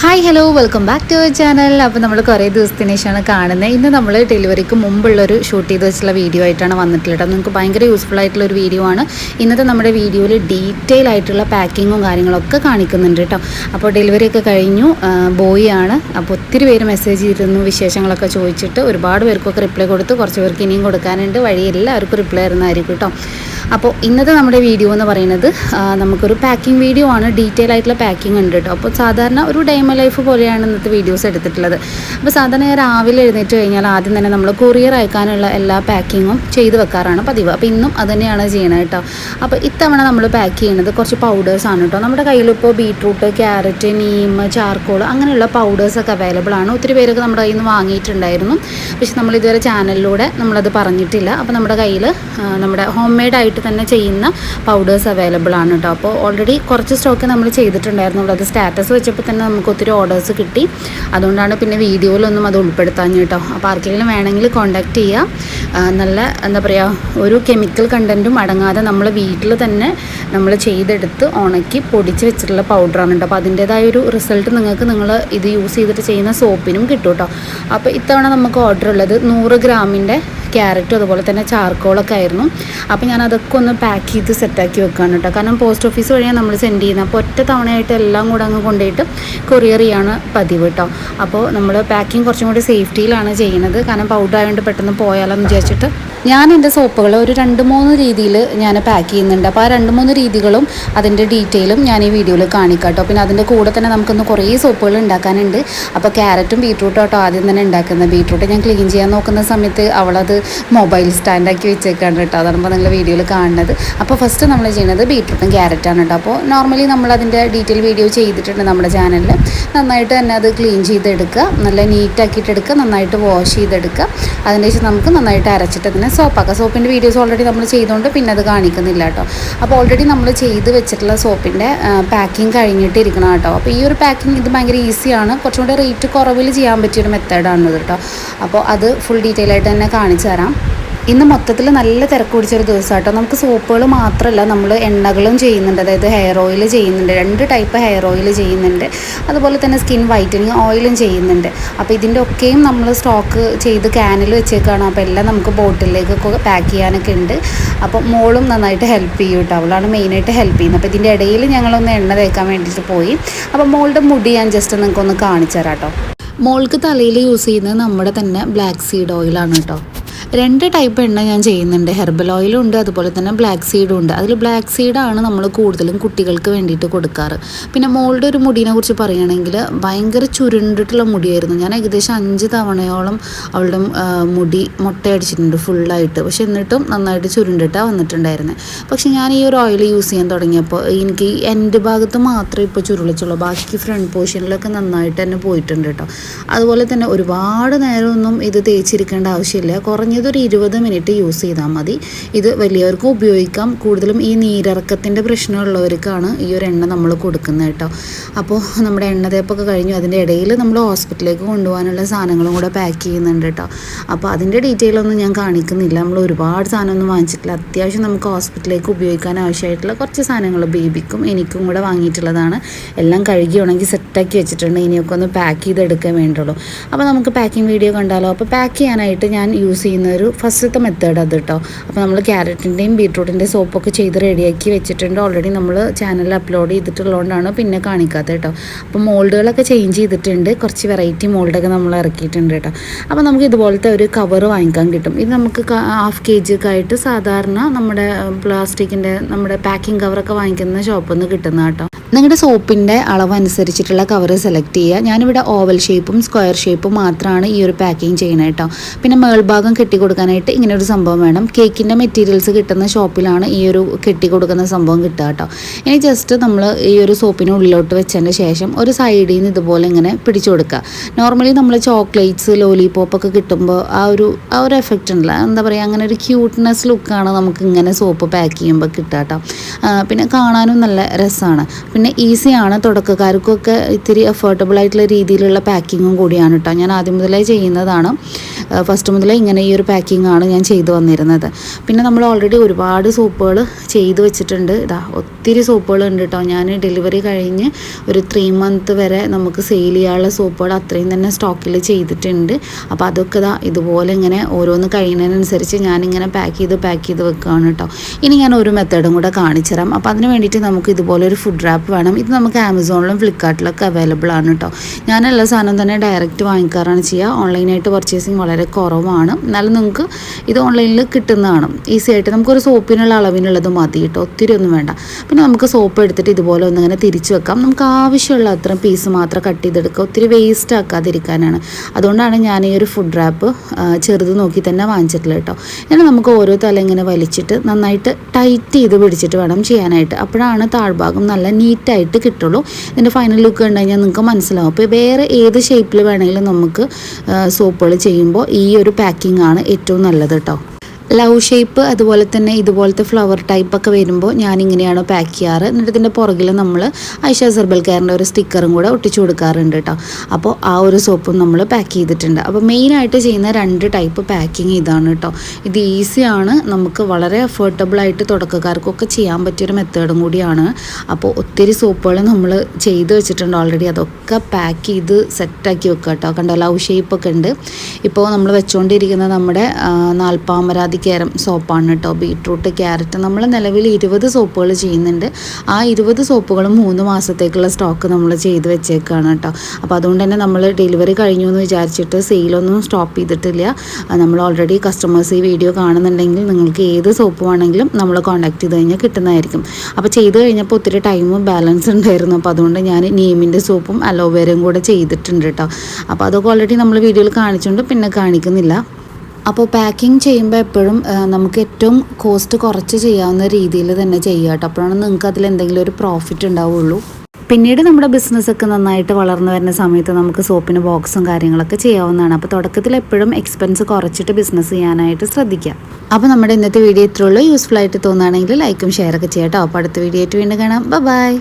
Hi hello welcome back to our channel അപ്പോൾ നമ്മൾ കുറേ ദിവസത്തിന് ശേഷമാണ് കാണുന്നത് ഇന്ന് നമ്മൾ ഡെലിവറിക്ക് മുമ്പുള്ളൊരു ഷൂട്ട് ചെയ്ത് വെച്ചുള്ള വീഡിയോ ആയിട്ടാണ് വന്നിട്ടുള്ളത് നിങ്ങൾക്ക് ഭയങ്കര യൂസ്ഫുൾ ആയിട്ടുള്ള ഒരു വീഡിയോ ആണ്. ഇന്നത്തെ നമ്മുടെ വീഡിയോയിൽ ഡീറ്റെയിൽ ആയിട്ടുള്ള പാക്കിങ്ങും കാര്യങ്ങളൊക്കെ കാണിക്കുന്നുണ്ട് കേട്ടോ. അപ്പോൾ ഡെലിവറി ഒക്കെ കഴിഞ്ഞു. ബോയ് ആണ്. അപ്പോൾ ഒത്തിരി പേര് മെസ്സേജ് ചെയ്തിരുന്നു വിശേഷങ്ങളൊക്കെ ചോദിച്ചിട്ട് ഒരുപാട് പേർക്കൊക്കെ റിപ്ലൈ കൊടുത്ത് കുറച്ച് പേർക്ക് ഇനിയും കൊടുക്കാനുണ്ട്. വഴി എല്ലാവർക്കും റിപ്ലൈ തരുന്നതായിരിക്കും കേട്ടോ. അപ്പോൾ ഇന്നത്തെ നമ്മുടെ വീഡിയോ എന്ന് പറയുന്നത് നമുക്കൊരു പാക്കിംഗ് വീഡിയോ ആണ്. ഡീറ്റെയിൽ ആയിട്ടുള്ള പാക്കിംഗ് ഉണ്ട് കേട്ടോ. അപ്പോൾ സാധാരണ ഒരു ഡൈമ ലൈഫ് പോലെയാണ് ഇന്നത്തെ വീഡിയോസ് എടുത്തിട്ടുള്ളത്. അപ്പോൾ സാധാരണ രാവിലെ എഴുന്നേറ്റ് കഴിഞ്ഞാൽ ആദ്യം തന്നെ നമ്മൾ കൊറിയർ അയക്കാനുള്ള എല്ലാ പാക്കിങ്ങും ചെയ്ത് വെക്കാറാണ് പതിവ്. അപ്പോൾ ഇന്നും അത് തന്നെയാണ് ചെയ്യണത് കേട്ടോ. അപ്പോൾ ഇത്തവണ നമ്മൾ പാക്ക് ചെയ്യുന്നത് കുറച്ച് പൗഡേഴ്സ് ആണ് കേട്ടോ. നമ്മുടെ കയ്യിലിപ്പോൾ ബീട്രൂട്ട് ക്യാരറ്റ് നീം ചാർക്കോൾ അങ്ങനെയുള്ള പൗഡേഴ്സൊക്കെ അവൈലബിൾ ആണ്. ഒത്തിരി പേരൊക്കെ നമ്മുടെ കയ്യിൽ നിന്ന് വാങ്ങിയിട്ടുണ്ടായിരുന്നു. പക്ഷെ നമ്മൾ ഇതുവരെ ചാനലിലൂടെ നമ്മളത് പറഞ്ഞിട്ടില്ല. അപ്പോൾ നമ്മുടെ കയ്യിൽ നമ്മുടെ ഹോം മെയ്ഡ് ആയിട്ട് തന്നെ ചെയ്യുന്ന പൗഡേഴ്സ് അവൈലബിൾ ആണ് കേട്ടോ അപ്പോൾ ഓൾറെഡി കുറച്ച് സ്റ്റോക്ക് നമ്മൾ ചെയ്തിട്ടുണ്ടായിരുന്നുള്ളൂ. അത് സ്റ്റാറ്റസ് വെച്ചപ്പോൾ തന്നെ നമുക്ക് ഒത്തിരി ഓർഡേഴ്സ് കിട്ടി. അതുകൊണ്ടാണ് പിന്നെ വീഡിയോയിലൊന്നും അത് ഉൾപ്പെടുത്താൻ കേട്ടോ അപ്പോൾ ആർക്കെങ്കിലും വേണമെങ്കിൽ കോൺടാക്റ്റ് ചെയ്യുക നല്ല എന്താ പറയുക ഒരു കെമിക്കൽ കണ്ടന്റും അടങ്ങാതെ നമ്മൾ വീട്ടിൽ തന്നെ നമ്മൾ ചെയ്തെടുത്ത് ഉണക്കി പൊടിച്ച് വെച്ചിട്ടുള്ള പൗഡറാണ് കേട്ടോ അപ്പോൾ അതിന്റേതായ ഒരു റിസൾട്ട് നിങ്ങൾക്ക് നിങ്ങൾ ഇത് യൂസ് ചെയ്തിട്ട് ചെയ്യുന്ന സോപ്പിനും കിട്ടും കേട്ടോ അപ്പോൾ ഇത്തവണ നമുക്ക് ഓർഡർ ഉള്ളത് നൂറ് ഗ്രാമിന്റെ ക്യാരറ്റും അതുപോലെ തന്നെ ചാർക്കോളൊക്കെ ആയിരുന്നു. അപ്പോൾ ഞാൻ അതൊക്കെ ഒന്ന് പാക്ക് ചെയ്ത് സെറ്റാക്കി വെക്കുകയാണ് കേട്ടോ. കാരണം പോസ്റ്റ് ഓഫീസ് വഴിയാണ് നമ്മൾ സെൻഡ് ചെയ്യുന്നത് അപ്പോൾ ഒറ്റ തവണയായിട്ട് എല്ലാം കൂടെ അങ്ങ് കൊണ്ടുപോയിട്ട് കൊറിയർ ചെയ്യാണ് പതിവ് കേട്ടോ. അപ്പോൾ നമ്മൾ പാക്കിംഗ് കുറച്ചും കൂടി സേഫ്റ്റിയിലാണ് ചെയ്യുന്നത്. കാരണം പൗഡർ ആയതുകൊണ്ട് പെട്ടെന്ന് പോയാലോ എന്ന് വിചാരിച്ചിട്ട് ഞാൻ എന്റെ സോപ്പുകൾ ഒരു രണ്ട് മൂന്ന് രീതിയിൽ ഞാൻ പാക്ക് ചെയ്യുന്നുണ്ട്. അപ്പോൾ ആ രണ്ട് മൂന്ന് രീതികളും അതിന്റെ ഡീറ്റെയിലും ഞാൻ ഈ വീഡിയോയിൽ കാണിക്കാം കേട്ടോ. പിന്നെ അതിന്റെ കൂടെ തന്നെ നമുക്കൊന്ന് കുറേ സോപ്പുകൾ ഉണ്ടാക്കാനുണ്ട്. അപ്പോൾ ക്യാരറ്റും ബീട്രൂട്ടും കേട്ടോ ആദ്യം തന്നെ ഉണ്ടാക്കുന്നത്. ബീറ്റ്റൂട്ട് ഞാൻ ക്ലീൻ ചെയ്യാൻ നോക്കുന്ന സമയത്ത് അവളത് മൊബൈൽ സ്റ്റാൻഡാക്കി വെച്ചേക്കാണ് കേട്ടോ. അതാണ് ഇപ്പോൾ നിങ്ങൾ വീഡിയോയിൽ കാണുന്നത്. അപ്പോൾ ഫസ്റ്റ് നമ്മൾ ചെയ്യുന്നത് ബീട്രൂട്ടും ക്യാരറ്റാണ് കേട്ടോ. അപ്പോൾ നോർമലി നമ്മൾ അതിന്റെ ഡീറ്റെയിൽ വീഡിയോ ചെയ്തിട്ടുണ്ട് നമ്മുടെ ചാനലിൽ നന്നായിട്ട് തന്നെ അത് ക്ലീൻ ചെയ്തെടുക്കുക. നല്ല നീറ്റാക്കിയിട്ട് എടുക്കുക. നന്നായിട്ട് വാഷ് ചെയ്തെടുക്കുക. അതിന് ശേഷം നമുക്ക് നന്നായിട്ട് അരച്ചിട്ട് അതിനെ സോപ്പാക്കാം സോപ്പിന്റെ വീഡിയോസ് ഓൾറെഡി നമ്മൾ ചെയ്തുകൊണ്ട് പിന്നെ അത് കാണിക്കുന്നില്ല കേട്ടോ. അപ്പോൾ ഓൾറെഡി നമ്മൾ ചെയ്ത് വെച്ചിട്ടുള്ള സോപ്പിന്റെ പാക്കിംഗ് കഴിഞ്ഞിട്ടിരിക്കണം കേട്ടോ. അപ്പോൾ ഈ ഒരു പാക്കിംഗ് ഇത് ഭയങ്കര ഈസിയാണ് കുറച്ചും കൂടെ റേറ്റ് കുറവിൽ ചെയ്യാൻ പറ്റിയൊരു മെത്തേഡാണ് കേട്ടോ. അപ്പോൾ അത് ഫുൾ ഡീറ്റെയിൽ ആയിട്ട് തന്നെ കാണിച്ചു തരാം. ഇന്ന് മൊത്തത്തിൽ നല്ല തിരക്ക് പിടിച്ചൊരു ദിവസം കേട്ടോ നമുക്ക് സോപ്പുകൾ മാത്രമല്ല നമ്മൾ എണ്ണകളും ചെയ്യുന്നുണ്ട്. അതായത് ഹെയർ ഓയിൽ ചെയ്യുന്നുണ്ട്. രണ്ട് ടൈപ്പ് ഹെയർ ഓയിൽ ചെയ്യുന്നുണ്ട്. അതുപോലെ തന്നെ സ്കിൻ വൈറ്റനിങ് ഓയിലും ചെയ്യുന്നുണ്ട്. അപ്പോൾ ഇതിന്റെ ഒക്കെയും നമ്മൾ സ്റ്റോക്ക് ചെയ്ത് ക്യാനിൽ വെച്ചേക്കാണ്. അപ്പോൾ എല്ലാം നമുക്ക് ബോട്ടിലേക്കൊക്കെ പാക്ക് ചെയ്യാനൊക്കെ ഉണ്ട്. അപ്പോൾ മോളും നന്നായിട്ട് ഹെൽപ്പ് ചെയ്യും കേട്ടോ. അവളാണ് മെയിനായിട്ട് ഹെൽപ്പ് ചെയ്യുന്നത്. അപ്പോൾ ഇതിന്റെ ഇടയിൽ ഞങ്ങളൊന്ന് എണ്ണ തേക്കാൻ വേണ്ടിയിട്ട് പോയി. അപ്പോൾ മോളുടെ മുടി ഞാൻ ജസ്റ്റ് നിങ്ങൾക്കൊന്ന് കാണിച്ചു തരാം കേട്ടോ. മോൾക്ക് തലയിൽ യൂസ് ചെയ്യുന്നത് നമ്മുടെ തന്നെ ബ്ലാക്ക് സീഡ് ഓയിലാണ് കേട്ടോ. രണ്ട് ടൈപ്പ് എണ്ണ ഞാൻ ചെയ്യുന്നുണ്ട്. ഹെർബൽ ഓയിലും ഉണ്ട് അതുപോലെ തന്നെ ബ്ലാക്ക് സീഡും ഉണ്ട്. അതിൽ ബ്ലാക്ക് സീഡാണ് നമ്മൾ കൂടുതലും കുട്ടികൾക്ക് വേണ്ടിയിട്ട് കൊടുക്കാറ്. പിന്നെ മോളുടെ ഒരു മുടിനെ കുറിച്ച് പറയുകയാണെങ്കിൽ ഭയങ്കര ചുരുണ്ടിട്ടുള്ള മുടിയായിരുന്നു. ഞാൻ ഏകദേശം അഞ്ച് തവണയോളം അവളുടെ മുടി മുടി മുട്ടയടിച്ചിട്ടുണ്ട് ഫുള്ളായിട്ട് പക്ഷെ എന്നിട്ടും നന്നായിട്ട് ചുരുണ്ടിട്ടാണ് വന്നിട്ടുണ്ടായിരുന്നത് പക്ഷെ ഞാൻ ഈ ഒരു ഓയിൽ യൂസ് ചെയ്യാൻ തുടങ്ങിയപ്പോൾ എനിക്ക് എന്റെ ഭാഗത്ത് മാത്രമേ ഇപ്പോൾ ചുരുളിച്ചുള്ളൂ. ബാക്കി ഫ്രണ്ട് പോർഷനിലൊക്കെ നന്നായിട്ട് തന്നെ പോയിട്ടുണ്ട് കേട്ടോ. അതുപോലെ തന്നെ ഒരുപാട് നേരമൊന്നും ഇത് തേച്ചിരിക്കേണ്ട ആവശ്യമില്ല. കുറഞ്ഞതൊരു ഇരുപത് മിനിറ്റ് യൂസ് ചെയ്താൽ മതി. ഇത് വലിയവർക്കും ഉപയോഗിക്കാം. കൂടുതലും ഈ നീരിറക്കത്തിന്റെ പ്രശ്നമുള്ളവർക്കാണ് ഈ ഒരു എണ്ണ നമ്മൾ കൊടുക്കുന്നത് കേട്ടോ. അപ്പോൾ നമ്മുടെ എണ്ണ തേപ്പൊക്കെ കഴിഞ്ഞു. അതിന്റെ ഇടയിൽ നമ്മൾ ഹോസ്പിറ്റലിലേക്ക് കൊണ്ടുപോകാനുള്ള സാധനങ്ങളും കൂടെ പാക്ക് ചെയ്യുന്നുണ്ട് കേട്ടോ. അപ്പോൾ അതിന്റെ ഡീറ്റെയിൽ ഒന്നും ഞാൻ കാണിക്കുന്നില്ല. നമ്മൾ ഒരുപാട് സാധനമൊന്നും വാങ്ങിച്ചിട്ടില്ല. അത്യാവശ്യം നമുക്ക് ഹോസ്പിറ്റലിലേക്ക് ഉപയോഗിക്കാൻ ആവശ്യമായിട്ടുള്ള കുറച്ച് സാധനങ്ങൾ ബേബിക്കും എനിക്കും കൂടെ വാങ്ങിയിട്ടുള്ളതാണ്. എല്ലാം കഴുകി ഉണങ്ങി സെറ്റാക്കി വെച്ചിട്ടുണ്ട്. ഇനിയൊക്കെ ഒന്ന് പാക്ക് ചെയ്തെടുക്കാൻ വേണ്ടുള്ളൂ അപ്പോൾ നമുക്ക് പാക്കിംഗ് വീഡിയോ കണ്ടാലോ? അപ്പോൾ പാക്ക് ചെയ്യാനായിട്ട് ഞാൻ യൂസ് ചെയ്യുന്ന ഒരു ഫസ്റ്റത്തെ മെത്തേഡ് അത് കേട്ടോ അപ്പോൾ നമ്മൾ ക്യാരറ്റിന്റെയും ബീട്രൂട്ടിന്റെയും സോപ്പൊക്കെ ചെയ്ത് റെഡിയാക്കി വെച്ചിട്ടുണ്ട്. ഓൾറെഡി നമ്മൾ ചാനലിൽ അപ്ലോഡ് ചെയ്തിട്ടുള്ളതുകൊണ്ടാണ് പിന്നെ കാണിക്കാത്തത് കേട്ടോ അപ്പോൾ മോൾഡുകളൊക്കെ ചേഞ്ച് ചെയ്തിട്ടുണ്ട്. കുറച്ച് വെറൈറ്റി മോൾഡൊക്കെ നമ്മൾ ഇറക്കിയിട്ടുണ്ട് കേട്ടോ അപ്പോൾ നമുക്ക് ഇതുപോലത്തെ ഒരു കവർ വാങ്ങിക്കാൻ കിട്ടും. ഇത് നമുക്ക് ഹാഫ് കെ ജി ഒക്കെ ആയിട്ട് സാധാരണ നമ്മുടെ പ്ലാസ്റ്റിക്കിന്റെ നമ്മുടെ പാക്കിംഗ് കവറൊക്കെ വാങ്ങിക്കുന്ന ഷോപ്പിൽ നിന്ന് കിട്ടുന്ന കേട്ടോ നിങ്ങളുടെ സോപ്പിന്റെ അളവ് അനുസരിച്ചിട്ടുള്ള കവർ സെലക്ട് ചെയ്യുക. ഞാനിവിടെ ഓവൽ ഷേപ്പും സ്ക്വയർ ഷേപ്പും മാത്രമാണ് ഈ ഒരു പാക്കിങ് ചെയ്യുന്നത് കേട്ടോ. പിന്നെ മേൾഭാഗം കെട്ടി കൊടുക്കാനായിട്ട് ഇങ്ങനെ ഒരു സംഭവം വേണം. കേക്കിന്റെ മെറ്റീരിയൽസ് കിട്ടുന്ന ഷോപ്പിലാണ് ഈ ഒരു കെട്ടി കൊടുക്കുന്ന സംഭവം കിട്ടുക കേട്ടോ. ഇനി ജസ്റ്റ് നമ്മൾ ഈ ഒരു സോപ്പിന് ഉള്ളിലോട്ട് വെച്ചതിന് ശേഷം ഒരു സൈഡിൽ നിന്ന് ഇതുപോലെ ഇങ്ങനെ പിടിച്ചു കൊടുക്കുക. നോർമലി നമ്മൾ ചോക്ലേറ്റ്സ് ലോലിപോപ്പ് ഒക്കെ കിട്ടുമ്പോൾ ആ ഒരു ആ ഒരു എഫക്റ്റ് ഉണ്ടല്ലോ. എന്താ പറയുക അങ്ങനെ ഒരു ക്യൂട്ട്നെസ് ലുക്കാണ് നമുക്ക് ഇങ്ങനെ സോപ്പ് പാക്ക് ചെയ്യുമ്പോൾ കിട്ടുക കേട്ടോ. പിന്നെ കാണാനും നല്ല രസമാണ്. പിന്നെ ഈസിയാണ് തുടക്കക്കാർക്കൊക്കെ ഇത്തിരി അഫോർഡബിൾ ആയിട്ടുള്ള രീതിയിലുള്ള പാക്കിങ്ങും കൂടിയാണ് കേട്ടോ. ഞാൻ ആദ്യം മുതലേ ചെയ്യുന്നതാണ്. ഫസ്റ്റ് മുതലേ ഇങ്ങനെ ഈ ഒരു പാക്കിംഗ് ആണ് ഞാൻ ചെയ്തു വന്നിരുന്നത്. പിന്നെ നമ്മൾ ഓൾറെഡി ഒരുപാട് സൂപ്പുകൾ ചെയ്തു വെച്ചിട്ടുണ്ട്. ഇതാ ഒത്തിരി സോപ്പുകൾ ഉണ്ട് കേട്ടോ. ഞാൻ ഡെലിവറി കഴിഞ്ഞ് ഒരു ത്രീ മന്ത് വരെ നമുക്ക് സെയിൽ ചെയ്യാനുള്ള സൂപ്പുകൾ അത്രയും തന്നെ സ്റ്റോക്കിൽ ചെയ്തിട്ടുണ്ട്. അപ്പോൾ അതൊക്കെ ഇതാ ഇതുപോലെ ഇങ്ങനെ ഓരോന്ന് കഴിയുന്നതിനനുസരിച്ച് ഞാനിങ്ങനെ പാക്ക് ചെയ്ത് പാക്ക് ചെയ്ത് വെക്കുകയാണ് കേട്ടോ. ഇനി ഞാൻ ഒരു മെത്തേഡും കൂടെ കാണിച്ചു തരാം അപ്പോൾ അതിന് വേണ്ടിയിട്ട് നമുക്ക് ഇതുപോലെ ഒരു ഫുഡ് റാപ്പ് വേണം. ഇത് നമുക്ക് ആമസോണിലും ഫ്ലിപ്കാർട്ടിലൊക്കെ അവൈലബിൾ ആണ് കേട്ടോ ഞാൻ എല്ലാ സാധനവും തന്നെ ഡയറക്റ്റ് വാങ്ങിക്കാറാണ് ചെയ്യുക ഓൺലൈനായിട്ട് പർച്ചേസിങ് വളരെ കുറവാണ്. എന്നാലും നിങ്ങൾക്ക് ഇത് ഓൺലൈനിൽ കിട്ടുന്നതാണ്. ഈസി ആയിട്ട് നമുക്കൊരു സോപ്പിനുള്ള അളവിനുള്ളത് മതി കേട്ടോ ഒത്തിരി ഒന്നും വേണ്ട. പിന്നെ നമുക്ക് സോപ്പ് എടുത്തിട്ട് ഇതുപോലെ ഒന്നിങ്ങനെ തിരിച്ചു വെക്കാം. നമുക്ക് ആവശ്യമുള്ള അത്രയും പീസ് മാത്രം കട്ട് ചെയ്തെടുക്കുക. ഒത്തിരി വേസ്റ്റ് ആക്കാതിരിക്കാനാണ്. അതുകൊണ്ടാണ് ഞാൻ ഈ ഒരു ഫുഡ് റാപ്പ് ചെറുത് നോക്കി തന്നെ വാങ്ങിച്ചിട്ടുള്ളത് കേട്ടോ ഇങ്ങനെ നമുക്ക് ഓരോ തല ഇങ്ങനെ വലിച്ചിട്ട് നന്നായിട്ട് ടൈറ്റ് ചെയ്ത് പിടിച്ചിട്ട് വേണം ചെയ്യാനായിട്ട്. അപ്പോഴാണ് താഴ്ഭാഗം നല്ല നീറ്റായിട്ട് കിട്ടുള്ളൂ. ഇതിന്റെ ഫൈനൽ ലുക്ക് കണ്ടു കഴിഞ്ഞാൽ നിങ്ങൾക്ക് മനസ്സിലാവും. അപ്പോൾ വേറെ ഏത് ഷേപ്പിൽ വേണമെങ്കിലും നമുക്ക് സോപ്പുകൾ ചെയ്യുമ്പോൾ ഈ ഒരു പാക്കിംഗ് ആണ് ഏറ്റവും നല്ലത് കേട്ടോ. ലവ് ഷേപ്പ് അതുപോലെ തന്നെ ഇതുപോലത്തെ ഫ്ലവർ ടൈപ്പൊക്കെ വരുമ്പോൾ ഞാൻ ഇങ്ങനെയാണ് പാക്ക് ചെയ്യാറ്. എന്നിട്ട് ഇതിന്റെ പുറകിൽ നമ്മൾ ഐഷ സെർബൽ കെയറിന്റെ ഒരു സ്റ്റിക്കറും കൂടെ ഒട്ടിച്ചു കൊടുക്കാറുണ്ട് കേട്ടോ അപ്പോൾ ആ ഒരു സോപ്പും നമ്മൾ പാക്ക് ചെയ്തിട്ടുണ്ട്. അപ്പോൾ മെയിനായിട്ട് ചെയ്യുന്ന രണ്ട് ടൈപ്പ് പാക്കിങ് ഇതാണ് കേട്ടോ ഇത് ഈസിയാണ് നമുക്ക് വളരെ അഫോർഡബിളായിട്ട് തുടക്കക്കാർക്കൊക്കെ ചെയ്യാൻ പറ്റിയൊരു മെത്തേഡും കൂടിയാണ്. അപ്പോൾ ഒത്തിരി സോപ്പുകൾ നമ്മൾ ചെയ്ത് വെച്ചിട്ടുണ്ട് ഓൾറെഡി അതൊക്കെ പാക്ക് ചെയ്ത് സെറ്റാക്കി വെക്കുക കേട്ടോ കണ്ടോ? ലവ് ഷേപ്പൊക്കെ ഉണ്ട്. ഇപ്പോൾ നമ്മൾ വെച്ചുകൊണ്ടിരിക്കുന്നത് നമ്മുടെ നാൽപ്പാമരാതി ക്യാരം സോപ്പാണ് കേട്ടോ ബീട്രൂട്ട് ക്യാരറ്റ് നമ്മൾ നിലവിൽ ഇരുപത് സോപ്പുകൾ ചെയ്യുന്നുണ്ട്. ആ ഇരുപത് സോപ്പുകളും മൂന്ന് മാസത്തേക്കുള്ള സ്റ്റോക്ക് നമ്മൾ ചെയ്ത് വെച്ചേക്കാണ് കേട്ടോ അപ്പോൾ അതുകൊണ്ട് തന്നെ നമ്മൾ ഡെലിവറി കഴിഞ്ഞു എന്ന് വിചാരിച്ചിട്ട് സെയിലൊന്നും സ്റ്റോപ്പ് ചെയ്തിട്ടില്ല. നമ്മൾ ഓൾറെഡി കസ്റ്റമേഴ്സ് ഈ വീഡിയോ കാണുന്നുണ്ടെങ്കിൽ നിങ്ങൾക്ക് ഏത് സോപ്പ് വേണമെങ്കിലും നമ്മൾ കോൺടാക്ട് ചെയ്ത് കഴിഞ്ഞാൽ കിട്ടുന്നതായിരിക്കും. അപ്പോൾ ചെയ്ത് കഴിഞ്ഞപ്പോൾ ഒത്തിരി ടൈമും ബാലൻസ് ഉണ്ടായിരുന്നു. അപ്പോൾ അതുകൊണ്ട് ഞാൻ നീമിന്റെ സോപ്പും അലോവേരയും കൂടെ ചെയ്തിട്ടുണ്ട് കേട്ടോ അപ്പോൾ അതൊക്കെ ഓൾറെഡി നമ്മൾ വീഡിയോയിൽ കാണിച്ചുകൊണ്ട് പിന്നെ കാണിക്കുന്നില്ല. അപ്പോൾ പാക്കിംഗ് ചെയ്യുമ്പോൾ എപ്പോഴും നമുക്ക് ഏറ്റവും കോസ്റ്റ് കുറച്ച് ചെയ്യാവുന്ന രീതിയിൽ തന്നെ ചെയ്യുക കേട്ടോ. അപ്പോഴാണ് നിങ്ങൾക്ക് അതിൽ എന്തെങ്കിലും ഒരു പ്രോഫിറ്റ് ഉണ്ടാവുള്ളൂ. പിന്നീട് നമ്മുടെ ബിസിനസ് ഒക്കെ നന്നായിട്ട് വളർന്നു വരുന്ന സമയത്ത് നമുക്ക് സോപ്പിന് ബോക്സും കാര്യങ്ങളൊക്കെ ചെയ്യാവുന്നതാണ്. അപ്പോൾ തുടക്കത്തിൽ എപ്പോഴും എക്സ്പെൻസ് കുറച്ചിട്ട് ബിസിനസ് ചെയ്യാനായിട്ട് ശ്രദ്ധിക്കാം അപ്പോൾ നമ്മുടെ ഇന്നത്തെ വീഡിയോ ഇത്രയുള്ളൂ യൂസ്ഫുൾ ആയിട്ട് തോന്നുകയാണെങ്കിൽ ലൈക്കും ഷെയറൊക്കെ ചെയ്യാം കേട്ടോ. അപ്പോൾ അടുത്ത വീഡിയോ ആയിട്ട് വീണ്ടും കാണാം. ബൈ